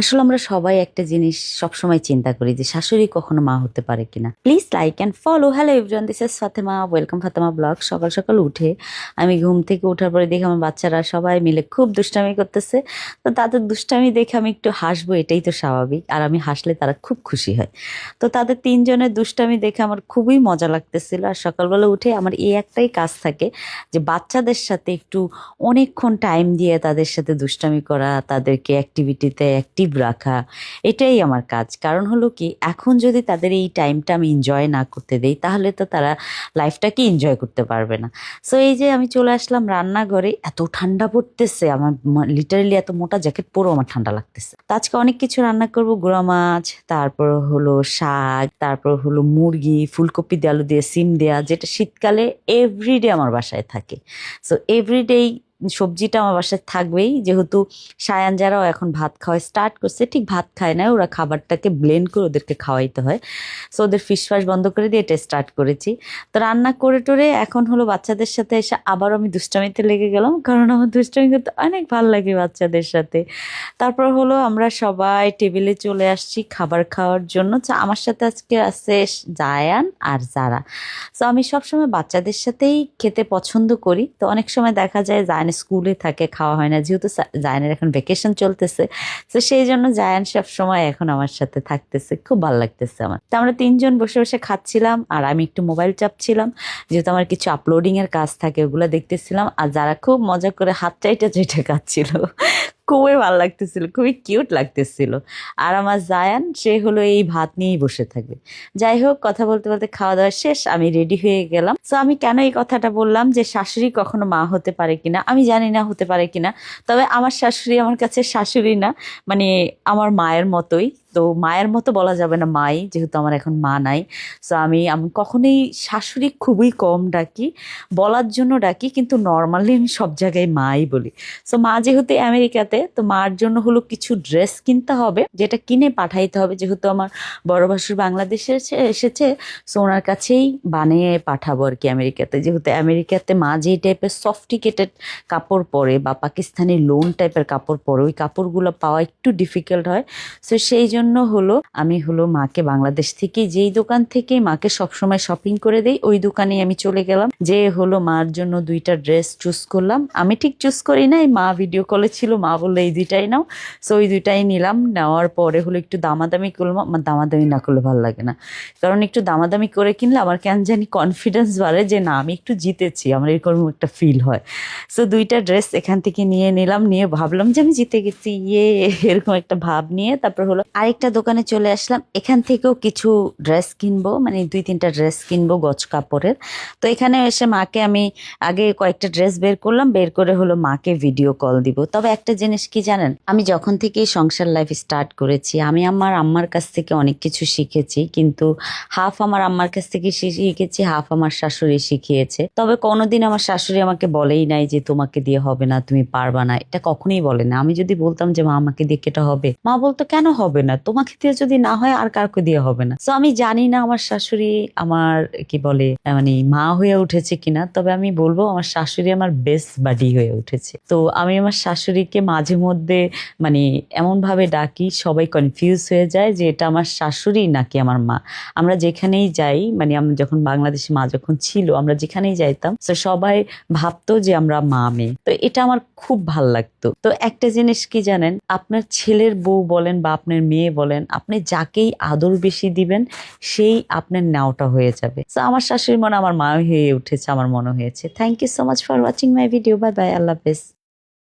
আসলে আমরা সবাই একটা জিনিস সবসময় চিন্তা করি যে শাশুড়ি কখনো মা হতে পারে কিনা। Please like and follow hello everyone this is Fatema welcome Fatema blog সকাল সকাল উঠে আমি ঘুম থেকে ওঠার পরে দেখি আমার বাচ্চারা সবাই মিলে খুব দুষ্টামি করতেছে। তো তাদের দুষ্টামি দেখে আমি একটু হাসবো, এটাই তো স্বাভাবিক। আর আমি হাসলে তারা খুব খুশি হয়। তো তাদের তিনজনের দুষ্টামি দেখে আমার খুবই মজা লাগতেছিল। আর সকালবেলা উঠে আমার এই একটাই কাজ থাকে যে বাচ্চাদের সাথে একটু অনেকক্ষণ টাইম দিয়ে তাদের সাথে দুষ্টামি করা, তাদেরকে অ্যাক্টিভিটিতে অ্যাক্টিভ রাখা, এটাই আমার কাজ। কারণ হলো কি, এখন যদি তাদের এই টাইমটা আমি এনজয় না করতে দেই, তাহলে তো তারা লাইফটাকে এনজয় করতে পারবে না। সো এই যে আমি চলে আসলাম রান্নাঘরে, এত ঠান্ডা পড়তেছে, আমার লিটারেলি এত মোটা জ্যাকেট পরেও আমার ঠান্ডা লাগতেছে। তো আজকে অনেক কিছু রান্না করব, গুঁড়া মাছ, তারপর হলো শাক, তারপর হলো মুরগি, ফুলকপি দিয়ে আলু দিয়ে, সিম দেয়া, যেটা শীতকালে এভরিডে আমার বাসায় থাকে। সো এভরিডেই সবজিটা আমার বাসায় থাকবেই। যেহেতু সায়ান যারাও এখন ভাত খাওয়া স্টার্ট করছে, ঠিক ভাত খায় না, ওরা খাবারটাকে ব্লেন্ড করে ওদেরকে খাওয়াইতে হয়। সো ওদের ফিস ফাস বন্ধ করে দিয়ে এটা স্টার্ট করেছি। তো রান্না করে টোরে এখন হলো বাচ্চাদের সাথে এসে আবার আমি দুষ্টামিতে লেগে গেলাম, কারণ আমার দুষ্টামি করতে অনেক ভালো লাগে বাচ্চাদের সাথে। তারপর হলো আমরা সবাই টেবিলে চলে আসছি খাবার খাওয়ার জন্য। আমার সাথে আজকে আছে জায়ান আর জারা। সো আমি সবসময় বাচ্চাদের সাথেই খেতে পছন্দ করি। তো অনেক সময় দেখা যায় স্কুলে থাকে, খাওয়া হয় না। যেহেতু জায়ানের এখন ভেকেশন চলতেছে, তো সেই জন্য জায়ান সব সময় এখন আমার সাথে থাকতেছে। খুব ভালো লাগতেছে আমার। তো আমরা তিনজন বসে বসে খাচ্ছিলাম, আর আমি একটু মোবাইল চাপছিলাম। যেহেতু আমার কিছু আপলোডিংয়ের কাজ থাকে, ওগুলো দেখতেছিলাম। আর যারা খুব মজা করে হাত চাইটা চাইটা খাচ্ছিল খুবই ভালো লাগতেছিল, খুবই কিউট লাগতেছিল। আর আমার জায়ান, সে হলো এই ভাত নিয়েই বসে থাকবে। যাই হোক, কথা বলতে বলতে খাওয়া দাওয়া শেষ, আমি রেডি হয়ে গেলাম। তো আমি কেন এই কথাটা বললাম যে, শাশুড়ি কখনো মা হতে পারে কিনা? আমি জানি না হতে পারে কিনা। তবে আমার শাশুড়ি আমার কাছে শাশুড়ি না মানে আমার মায়ের মতোই। তো মায়ের মতো বলা যাবে না মাই, যেহেতু আমার এখন মা নাই। সো আমি আমি কখনোই শাশুড়ি খুবই কম ডাকি, বলার জন্য ডাকি, কিন্তু নর্মালি আমি সব জায়গায় মাই বলি। সো মা যেহেতু আমেরিকাতে, তো মার জন্য হলো কিছু ড্রেস কিনতে হবে, যেটা কিনে পাঠাইতে হবে। যেহেতু আমার বড় ভাসুর বাংলাদেশে এসেছে সো ওনার কাছেই বানিয়ে পাঠাবো আর কি আমেরিকাতে। যেহেতু আমেরিকাতে মা যেই টাইপের সফটিকেটেড কাপড় পরে, বা পাকিস্তানি লোন টাইপের কাপড় পরে, ওই কাপড়গুলো পাওয়া একটু ডিফিকাল্ট হয়। সো সেই জন্য হলো, আমি হলো মাকে বাংলাদেশ থেকে যেই দোকান থেকে মাকে সবসময় শপিং করে দেই, ওই দোকানে আমি চলে গেলাম। যে হলো মার জন্য দুইটা ড্রেস চুজ করলাম। আমি ঠিক চুজ করি নাই, মা ভিডিও কলে ছিল, মা বলল, এই দুইটাই নাও। সো ওই দুইটাই নিলাম। নেওয়ার পরে হলো একটু দামাদামি করলাম। আমার দামাদামি না করলে ভালো লাগে না। কারণ একটু দামাদামি করে কিনলে আমার কেন জানি কনফিডেন্স বাড়ে যে, না, আমি একটু জিতেছি। আমার এরকম একটা ফিল হয়। সো দুইটা ড্রেস এখান থেকে নিয়ে নিলাম। নিয়ে ভাবলাম যে, আমি জিতে গেছি। ইয়ে এরকম একটা ভাব নিয়ে তারপর হলো আরেকটা দোকানে চলে আসলাম। এখান থেকেও কিছু ড্রেস কিনবো মানে দুই তিনটা ড্রেস কিনবো গজ কাপড়ের। তো এখানে এসে মাকে আমি আগে কয়েকটা ড্রেস বের করলাম, বের করে হলো মাকে ভিডিও কল দিব। তবে একটা জিনিস কি জানেন, আমি যখন থেকে সংসার লাইফ স্টার্ট করেছি, আমি আমার আম্মার কাছ থেকে অনেক কিছু শিখেছি, কিন্তু হাফ আমার আম্মার কাছ থেকে শিখেছি হাফ আমার শাশুড়ি শিখিয়েছে। তবে কোনোদিন আমার শাশুড়ি আমাকে বলেই নাই যে তোমাকে দিয়ে হবে না, তুমি পারবা না। এটা কখনোই বলে না। আমি যদি বলতাম যে, মা, আমাকে দিয়ে কেটা হবে? মা বলতো, কেন হবে না? তোমাকে দিয়ে যদি না হয়, আর কাউকে দিয়ে হবে না। তো আমি জানি না আমার শাশুড়ি আমার, কি বলে মানে মা হয়ে উঠেছে কিনা, তবে আমি বলব আমার শাশুড়ি আমার বেস্ট বাডি হয়ে উঠেছে। তো আমি আমার শাশুড়িকে মাঝে মধ্যে মানে এমন ভাবে ডাকি, সবাই কনফিউজ হয়ে যায় যে এটা আমার শাশুড়ি নাকি আমার মা। আমরা যেখানেই যাই মানে আমরা যখন বাংলাদেশে মা যখন ছিল, আমরা যেখানেই যাইতাম তো সবাই ভাবতো যে আমরা মা মেয়ে। তো এটা আমার খুব ভালো লাগতো। তো একটা জিনিস কি জানেন, আপনার ছেলের বউ বলেন বা আপনার মেয়ে বলেন, আপনি যাকেই আদর বেশি দিবেন, সেই আপনার নাওটা হয়ে যাবে। তো আমার শাশুড়ি মনে, আমার মা হয়ে উঠেছে, আমার মনে হয়েছে। Thank you so much for watching my video bye bye আল্লাহ হাফেজ।